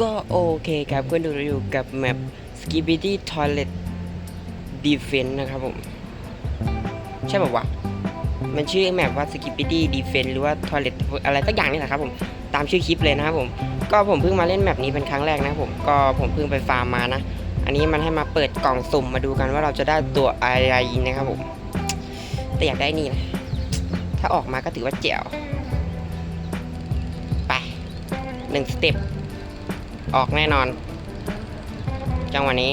ก็โอเคครับก็ดูอยู่กับแมป Skibidi Toilet Defense นะครับผม ใช่ป่าวะมันชื่อแมปว่า Skibidi Defense หรือว่า Toilet อะไรสักอย่างนี่แหละครับผม ตามชื่อคลิปเลยนะครับผม ก็ผมเพิ่งมาเล่นแมปนี้เป็นครั้งแรกนะครับผม ก็ผมเพิ่งไปฟาร์มมานะ อันนี้มันให้มาเปิดกล่องสุ่มมาดูกันว่าเราจะได้ตัวอะไรนะครับผม แต่อยากได้นี่นะ ถ้าออกมาก็ถือว่าเจ๋ว ไปหนึ่งสเต็ป ออกแน่นอน จังหวะนี้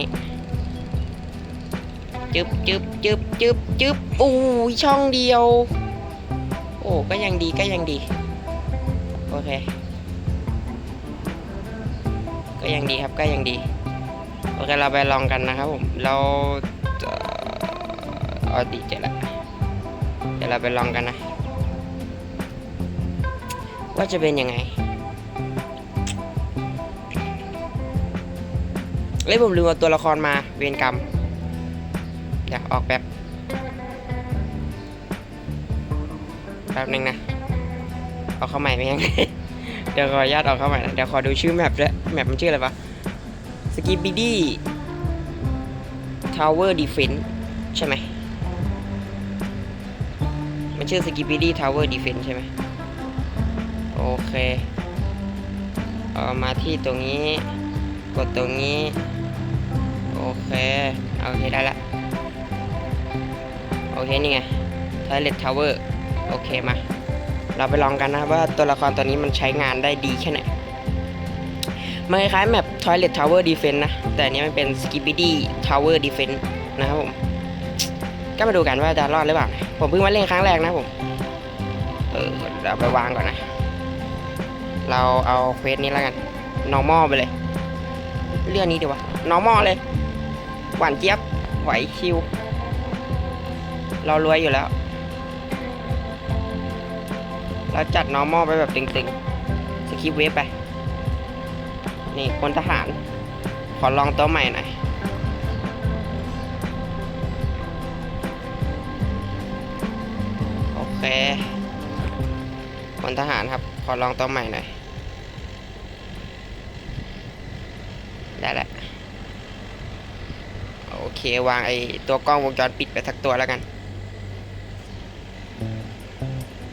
จึบจึบจึบจึบจึบอู้ช่องเดียว โอ้ก็ยังดีก็ยังดี โอเค ก็ยังดีครับก็ยังดี โอเค เราไปลองกันนะครับผม เราออเอาดีเจละเดี๋ยวเราไปลองกันนะ ว่าจะเป็นยังไง เอ้ยผมลืมเอาตัวละครมาเวรกรรม อยากออกแบบแป๊บหนึงนะ เอาเข้าใหม่ไหมยัง เดี๋ยวขออนุญาตเอาเข้าใหม่นะ เดี๋ยวขอดูชื่อแมปด้วย แมปมันชื่ออะไรปะสกิบิดี้ทาวเวอร์ดีเฟนใช่ไหม มันชื่อสกิบิดี้ทาวเวอร์ดีเฟนใช่ไหม โอเค เออมาที่ตรงนี้ กดตรงนี้ เคโอเคได้ละ โอเคนี่ไง Toilet Tower โอเคมา เราไปลองกันนะว่าตัวละครตัวนี้มันใช้งานได้ดีแค่ไหน มันคล้ายๆแมป Toilet Tower Defense นะ แต่อันนี้มันเป็น Skibidi Tower Defense นะครับผม ก็มาดูกันว่าจะรอดหรือเปล่า ผมเพิ่งมาเล่นครั้งแรกนะผม เออเราไปวางก่อนนะ เราเอาเควสนี้แล้วกัน normal ไปเลย เรื่องนี้ดีวะ normal เลย หวานเจี๊ยบไหวชิว เรารวยอยู่แล้ว เราจัด normal ไปแบบตึงๆ สกิปเวฟไป นี่คนทหาร ขอลองตัวใหม่หน่อยโอเคคนทหารครับ ขอลองตัวใหม่หน่อย ได้และโอ อเค วางไอตัวกล้องวงจรปิดไปสักตัวแล้วกัน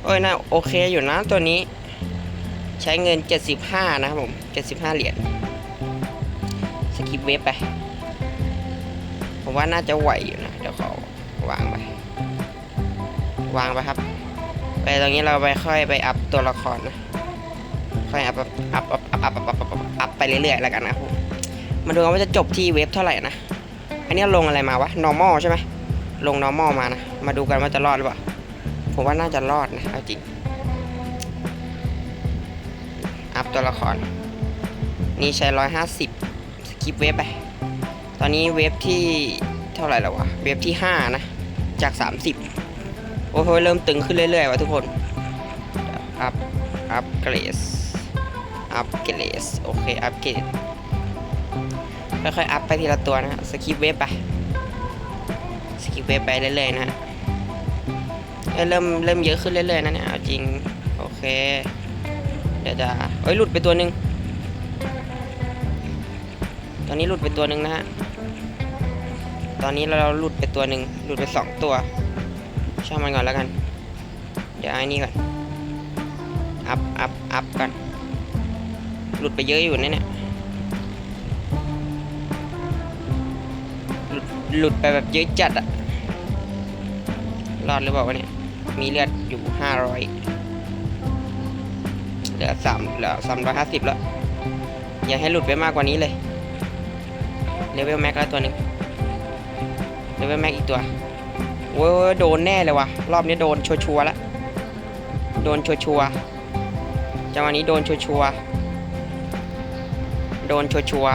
โอ้ยนะโอเคอยู่นะตัวนี้ ใช้เงิน 75 นะครับผม 75 เหรียญสกิปเว็บไป ผมว่าน่าจะไหวอยู่นะ เดี๋ยวขอวางไป วางไปครับ ไปตรงนี้เราไปค่อยไปอัพตัวละครนะ ค่อยอัพอัพอัพอัพอัพอัพไปเรื่อยๆแล้วกันนะผมมาดูกันว่าจะจบที่เว็บเท่าไหร่นะ อันนี้ลงอะไรมาวะ normal ใช่ไหมลง normal มานะ มาดูกันว่าจะรอดหรือเปล่า ผมว่าน่าจะรอดนะเอาจริง อัพตัวละคร นี่ใช้ร้อยห้าสิบสกิปเวฟไป ตอนนี้เวฟที่เท่าไหร่แล้ววะ เวฟที่ห้านะ จากสามสิบโอ้โห เริ่มตึงขึ้นเรื่อยๆ ว่ะทุกคน อัพ อัพเกรสอัพเกรสโอเค อัพเกรส ค่อยๆอัพไปทีละตัวนะสกิปเวฟไปสกิปเวฟไปเรื่อยๆนะเอ้ยเริ่มเริ่มเยอะขึ้นเรื่อยๆนะเนี่ยเอาจริงโอเคเดี๋ยวจะเอ้ยหลุดไปตัวหนึ่งตอนนี้หลุดไปตัวหนึ่งนะฮะตอนนี้เราหลุดไปตัวหนึ่งหลุดไปสองตัวช่างมันก่อนแล้วกัน เดี๋ยวไอ้นี่ก่อนอัพอัพอัพกันหลุดไปเยอะอยู่เนี่ย หลุดไปแบบเยอะจัดอะรอดหรือเปล่าวะเนี่ย มีเลือดอยู่ห้าร้อยเหลือสามเหลือสามร้อยห้าสิบแล้ว อย่าให้หลุดไปมากกว่านี้เลย เลเวลแม็กแล้วตัวหนึ่งเลเวลแม็กอีกตัวโอ้ยโดนแน่เลยวะรอบนี้โดนชัวร์ล้วโดนชัวร์จังหวะนี้โดนชัวร์โดนชัวร์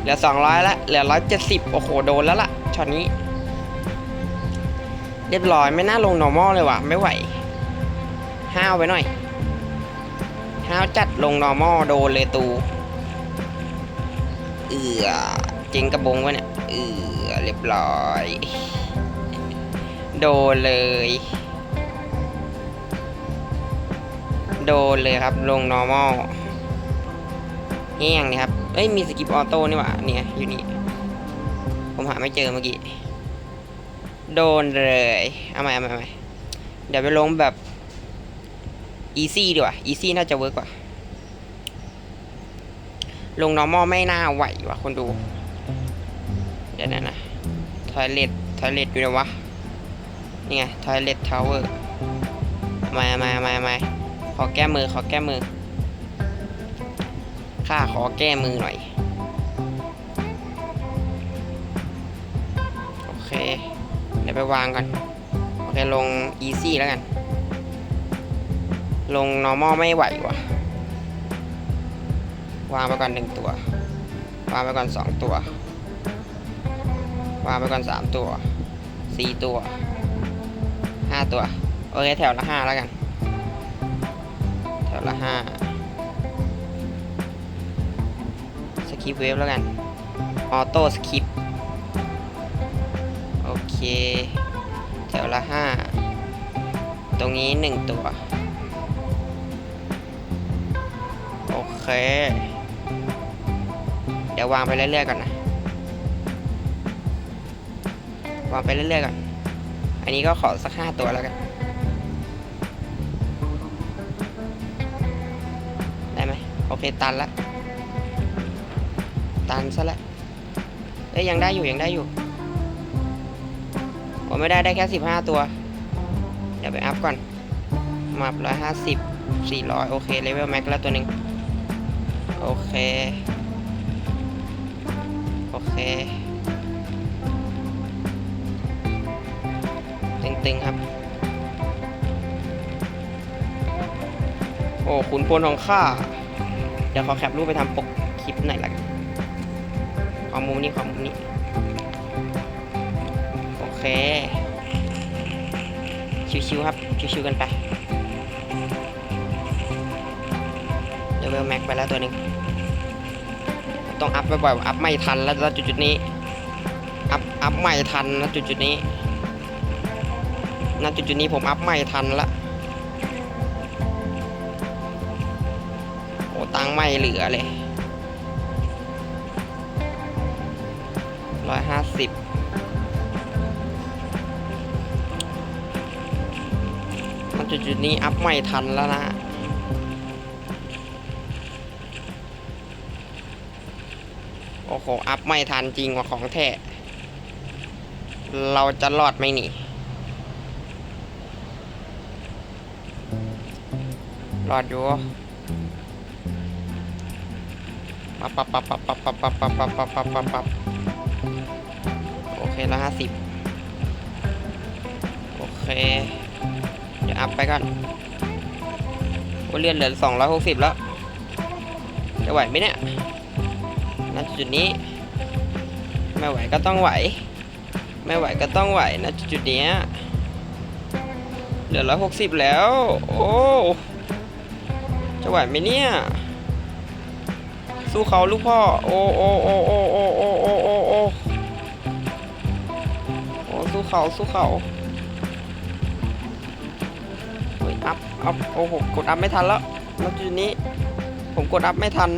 เหลือสองร้อยละ เหลือร้อยเจ็ดสิบโอ้โห โดนแล้วล่ะ ช็อตนี้ เรียบร้อยไม่น่าลง normal เลยว่ะ ไม่ไหว ห้าวไปหน่อยห้าวจัดลง normal โดนเลยตู เอือจริงกระบงวะเนี่ย เอือเรียบร้อย โดนเลย โดนเลยครับลง normal แห้งนี่ครับ เอ้ย มีสกิปออโต้นี่หว่า เนี่ย อยู่นี่ ผมหาไม่เจอเมื่อกี้ โดนเลย เอาใหม่เอาใหม่เอาใหม่เดี๋ยวไปลงแบบอีซี่ดีกว่าอีซี่น่าจะเวิร์กกว่า ลง normal ไม่น่าไหวว่ะคนดู เดี๋ยวนะนะ toilet toilet อยู่ไหนวะ นี่ไง toilet tower มามามามาขอแก้มือ ขอแก้มือ ข้าขอแก้มือหน่อย เดี๋ยวไปวางก่อน โอเค ลง easy แล้วกัน ลง normal ไม่ไหวว่ะ วางไปก่อนหนึ่งตัว วางไปก่อนสองตัว วางไปก่อนสามตัวสี่ตัวห้าตัว โอเค แถวละห้าแล้วกัน แถวละห้าสคิปเวฟแล้วกัน ออโต้สคิป เค แถวละห้า ตรงนี้หนึ่งตัว โอเค เดี๋ยววางไปเรื่อยๆก่อนนะ วางไปเรื่อยๆก่อน อันนี้ก็ขอสักห้าตัวแล้วกันได้ไหมโอเค ตันละ ตันซะแล้วเอ้ยยังได้อยู่ ยังได้อยู่ ผมไม่ได้ได้แค่สิบห้าตัว เดี๋ยวไปอัพก่อน มาร้อยห้าสิบสี่ร้อยโอเคเลเวลแม็กแล้วตัวหนึ่งโอเค โอเค ตึงๆครับ โอ้ขุนพลของข้า เดี๋ยวขอแคปรูปไปทำปกคลิปหน่อยละกันขอมุมนี้ขอมุมนี้ เคชิวๆครับชิวๆกันไปเลเวลแม็กไปแล้วตัวหนึ่งต้องอัพบ่อยๆอัพไม่ทันแล้วจุดๆนี้อัพอัพไม่ทันนะจุดๆนี้ณจุดๆนี้ผมอัพไม่ทันละโอ้ตังไม่เหลือเลยร้อยห้าสิบ จุดๆนี้อัพไม่ทันแล้วนะโอ้โห อัพไม่ทันจริงว่าของแท้ เราจะรอดไหมนี่ รอดอยู่ปับปับปับปับปับปับปับปับปับปับปับปับปับโอเคแล้วห้าสิบโอเค เดี๋ยวอัพไปก่อนโอเลื่อนเหลือสองร้อยหกสิบแล้ว จะไหวไหมเนี่ยณจุดนี้ ไม่ไหวก็ต้องไหว ไม่ไหวก็ต้องไหวนะจุดเนี้ยเหลือร้อยหกสิบแล้ว โอ้จะไหวไหมเนี่ย สู้เขาลูกพ่อ โอ้โอ้โอ้โอ้โอ้โอ้โอ้โอ้สู้เขาสู้เขา อัพอัพโอ้โหกดอัพไม่ทันแล้วณจุดนี้ ผมกดอัพไม่ทัน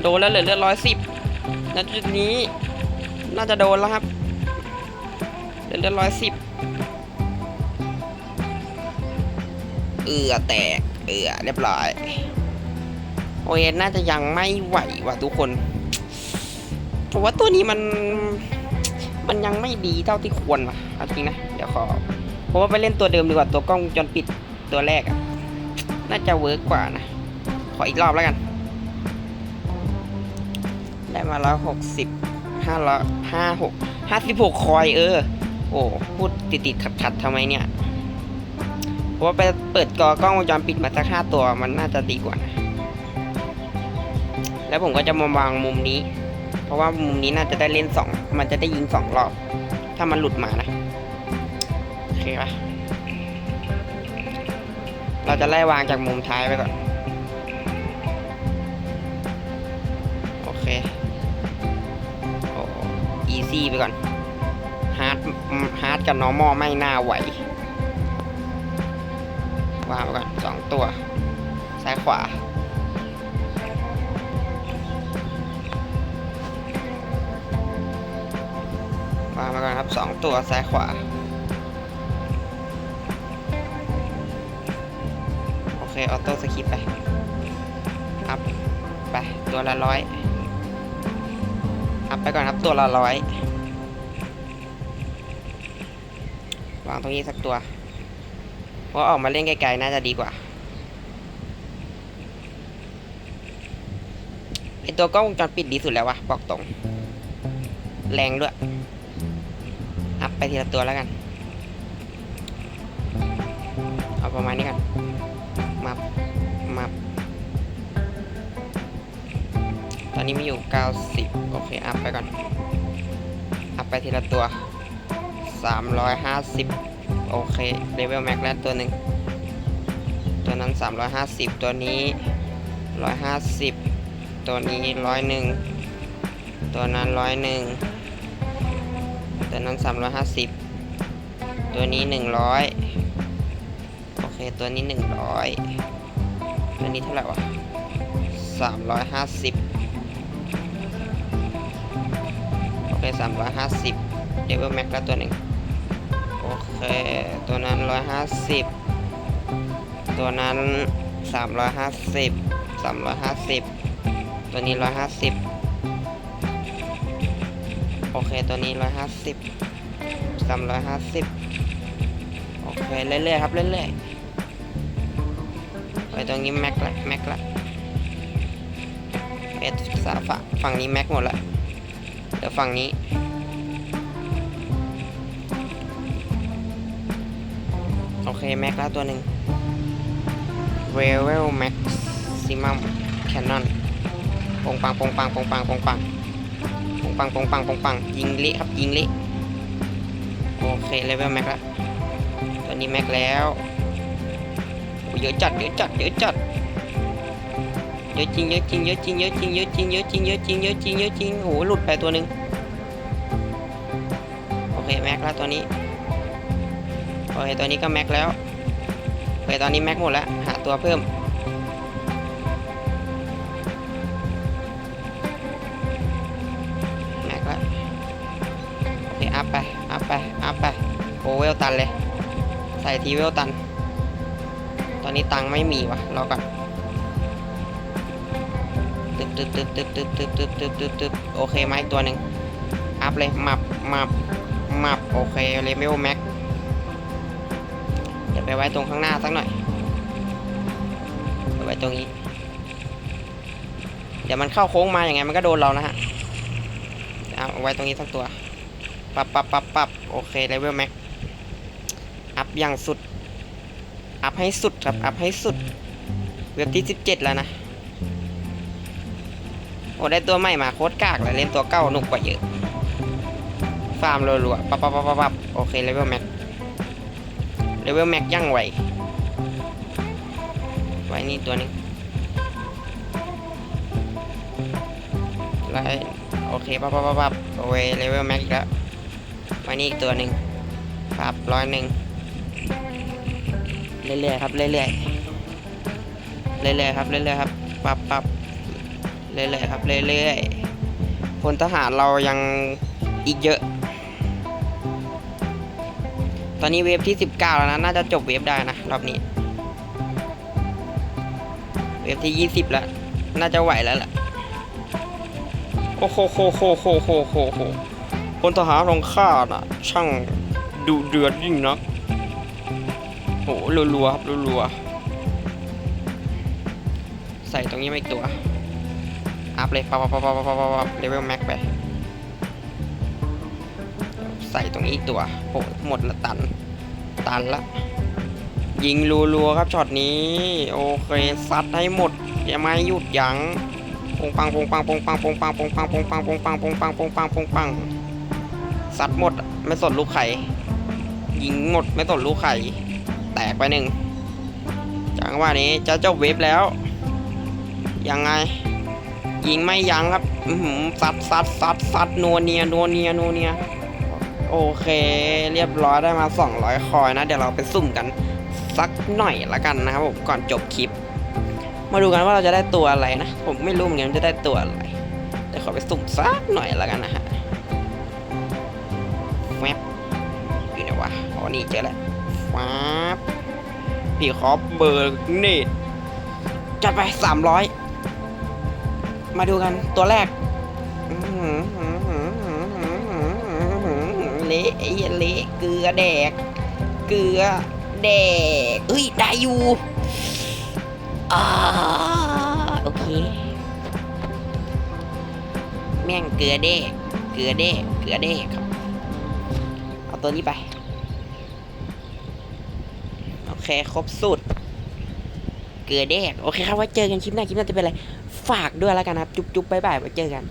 โดนแล้วเหลือเลือดร้อยสิบณจุดนี้น่าจะโดนแล้วครับเหลือเลือดร้อยสิบเอือแตกเอือเรียบร้อยโอเอน่าจะยังไม่ไหวว่ะทุกคนผมว่าตัวนี้มัน มันยังไม่ดีเท่าที่ควรว่ะจริงนะ เดี๋ยวขอ ผมว่าไปเล่นตัวเดิมดีกว่าตัวกล้องวงจรปิดตัวแรกอะน่าจะเวิร์กกว่านะ ขออีกรอบแล้วกัน ได้มาแล้วหกสิบห้าร้อยห้าหกห้าสิบหกคอยเออ โอ้พูดติดติดขัดขัดๆทำไมเนี่ยเพราะว่าไปเปิดกอกล้องวงจรปิดมาสักห้าตัวมันน่าจะดีกว่านะแล้วผมก็จะมาวางมุมนี้ เพราะว่ามุมนี้น่าจะได้เล่นสองมันจะได้ยิงสองรอบ ถ้ามันหลุดมานะ เคปะเราจะไล่วางจากมุมท้ายไปก่อน โอเค โอ้อีซี่ไปก่อนฮาร์ดฮาร์ดกับนอร์มอลไม่น่าไหว วางไปก่อนสองตัว ซ้ายขวาวางไปก่อนครับสองตัวซ้ายขวา เคออโต้สคิปไปอัพไปตัวละร้อยอัพไปก่อนครับตัวละร้อยวางตรงนี้สักตัวเพราะออกมาเล่นไกลๆน่าจะดีกว่าไอตัวกล้องวงจรปิดดีสุดแล้ววะบอกตรง แรงด้วยอัพไปทีละตัวแล้วกัน เอาประมาณนี้กัน มับ มับ ตอนนี้มีอยู่ 90 โอเค อัพไปก่อน อัพไปทีละตัว 350 โอเค เลเวลแม็กแล้วตัวหนึ่ง ตัวนั้น 350 ตัวนี้ 150 ตัวนี้ร้อยหนึ่งตัวนั้นร้อยหนึ่งตัวนั้น 350 ตัวนี้ 100 ตัวนี้หนึ่งร้อยตัวนี้เท่าไหร่วะสามร้อยห้าสิบโอเคสามร้อยห้าสิบเดเวลแม็กก็ตัวหนึ่งโอเค ตัวนั้นร้อยห้าสิบตัวนั้นสามร้อยห้าสิบสามร้อยห้าสิบตัวนี้ร้อยห้าสิบโอเค ตัวนี้ร้อยห้าสิบสามร้อยห้าสิบโอเค เรื่อยๆครับ เรื่อยๆ ไปตรงนี้แม็กละแม็กละเอสสาฝั่งฝั่งนี้แม็กหมดละเดี๋ยวฝั่งนี้โอเคแม็กแล้วตัวหนึ่งเวเวลแม็กซิมัมแคนนอนปงปังปงปังปงปังปงปังปงปังปงปังปงปังยิงเละครับยิงเละโอเคเลเวลแม็กแล้วตัวนี้แม็กแล้ว เยอะจัดเยอะจัดเยอะจัดเยอะจริงเยอะจริงเยอะจริงเยอะจริงเยอะจริงเยอะจริงเยอะจริงเยอะจริงเยอะจริงโอ้โหหลุดไปตัวหนึ่งโอเคแม็กแล้วตัวนี้โอเคตัวนี้ก็แม็กแล้วโอเคตอนนี้แม็กหมดแล้วหาตัวเพิ่มแม็กแล้วโอเคอัพไปอัพไปอัพไปโอเวลตันเลยใส่ทีเวลตัน นนี้ตังไม่มีวะรอก่อนตึ๊บตึ๊บตึ๊บตึ๊บตึ๊บตึ๊บตึ๊บตึ๊บตึ๊บตึ๊บโอเคมาอีกตัวหนึ่งอัพเลยมับมับมับโอเคเลเวลแม็กเดี๋ยวไปไว้ตรงข้างหน้าสักหน่อยไปไว้ตรงนี้ เดี๋ยวมันเข้าโค้งมาอย่างไงมันก็โดนเรานะฮะเอาไว้ตรงนี้สักตัวปับปับปับปับโอเคเลเวลแม็กอัพอย่างสุด อัพให้สุดครับ อัพให้สุด เว็บที่17แล้วนะ โอ้ได้ตัวใหม่มาโคตรกากเลยเล่นตัวเก่าหนุกกว่าเยอะ ฟาร์มรัวๆปับปับปับปับปับโอเคเลเวลแม็กเลเวลแม็กย่างไวไว้นี่ตัวหนึงแล้วโอเคปั๊บปั๊บปั๊บปั๊บโอ้ยเลเวลแม็กอีกแล้วไว้นี่อีกตัวหนึ่งปั๊บร้อยหนึ่ง เรื่อยๆครับเรื่อยๆเรื่อยๆครับเรื่อยๆครับปรับปรับเรื่อยๆครับเรื่อยๆพลทหารเรายังอีกเยอะ ตอนนี้เวฟที่ 19 แล้วนะ น่าจะจบเวฟได้นะ รอบนี้ เวฟที่ 20 แล้ว น่าจะไหวแล้วแหละโอ้โหโหโหโหโหโหโหพลทหารของข้าน่ะ ช่างดุเดือดยิ่งนัก โหรัวๆครับรัวๆใส่ตรงนี้ไมาอีกตัว อัพเลยปั๊บปั๊บปั๊บปั๊บปั๊บปั๊บเลเวลแม็กไป ใส่ตรงนี้ตัวโอ้หมดละตัน ตันละ ยิงรัวๆครับช็อตนี้ โอเคซัดให้หมด อย่าไม่หยุดยั้งปงปังปงปังปงปังปงปังปงปังปงปังปงปังปงปังปงปังปงปังซัดหมดไม่สนลูกไข่ยิงหมดไม่สนลูกไข่ แตกไปหนึ่งจังหวะนี้จะจบเวฟแล้ว ยังไง ยิงไม่ยั้งครับอือหือซัดซัดซัดซัดนัวเนียนัวเนียนัวเนียโอเค เรียบร้อยได้มา 200 คอยนะ เดี๋ยวเราไปสุ่มกันสักหน่อยละกันนะครับผมก่อนจบคลิป มาดูกันว่าเราจะได้ตัวอะไรนะ ผมไม่รู้เหมือนกันจะได้ตัวอะไรเดี๋ยวขอไปสุ่มสักหน่อยละกันนะฮะแฟบอยู่ไหนวะอ๋อนี่เจอแล้ว ว้าพี่ขอเบอร์เนตจัดไปสามร้อยมาดูกันตัวแรกเละไอเละเกลือแดก เกลือแดกเฮ้ยได้อยู่โอเค แม่งเกลือแดกเกลือแดกเกลือแดกครับ เอาตัวนี้ไป โอเคครบสุด เกลือแดก โอเคครับ ไว้เจอกันคลิปหน้า คลิปหน้าจะเป็นอะไร ฝากด้วยแล้วกันครับ จุ๊บจุ๊บ๊ายบายไว้เจอกัน